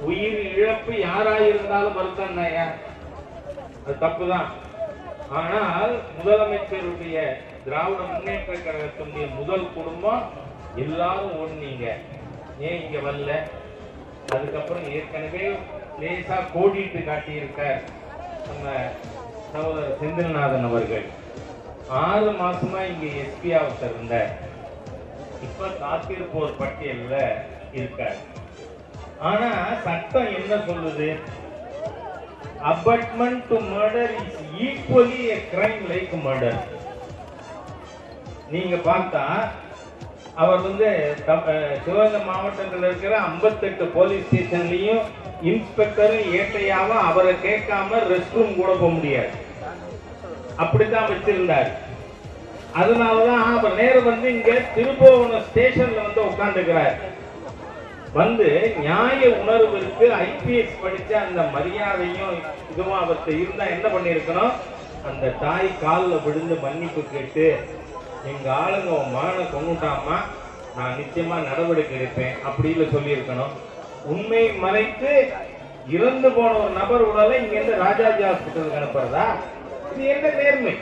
உயிர் இழப்பு யாராயிருந்தாலும் வருத்தம் அது தப்புதான். ஆனால் முதலமைச்சருடைய திராவிட முன்னேற்ற கழகத்தினுடைய முதல் குடும்பம் எல்லாரும் ஓடுனீங்க ஏன் இங்க வரல? அதுக்கப்புறம் ஏற்கனவே லேசா கோடிட்டு காட்டியிருக்கார் நம்ம சகோதரர் செந்தில்நாதன் அவர்கள். ஆறு மாசமா இங்க எஸ்பி ஆஃபீஸர் இருந்தார். இப்ப காத்திருப்போர் பட்டியலில் இருக்கார். ஆனா சட்டம் என்ன சொல்லுது? Abetment to murder is equally a crime like murder நீங்க பார்த்தா அவர் வந்து சிவகங்கை மாவட்டத்தில் இருக்கிற 58 போலீஸ் ஸ்டேஷன்லயும் இன்ஸ்பெக்டரும் ஏட்டையாவும் அவரை கேட்காம ரெஸ்ட் ரூம் கூட போக முடியாது. அப்படித்தான் வச்சிருந்தார். அதனாலதான் அவர் நேரம் வந்து இங்க திருபுவனம் ஸ்டேஷன்ல வந்து உட்காந்துக்கிறார் வந்து நியாய உணர்விற்கு ஐபிஎஸ் படிச்ச அந்த மரியாதையும் இதுவும் அவர்கிட்ட இருந்தா என்ன பண்ணிருக்கணும் அந்த தாய் காலில் விழுந்து மன்னிப்பு கேட்டு எங்க ஆளுங்க உன் மகனை கொண்டுட்டாமா நான் நிச்சயமா நடவடிக்கை எடுப்பேன் அப்படின்னு சொல்லியிருக்கணும். உண்மை மறைத்து இறந்து போன ஒரு நபர் உடலை இங்க இருந்து ராஜாஜி ஹாஸ்பிட்டலுக்கு அனுப்புறதா? இது என்ன நேர்மை?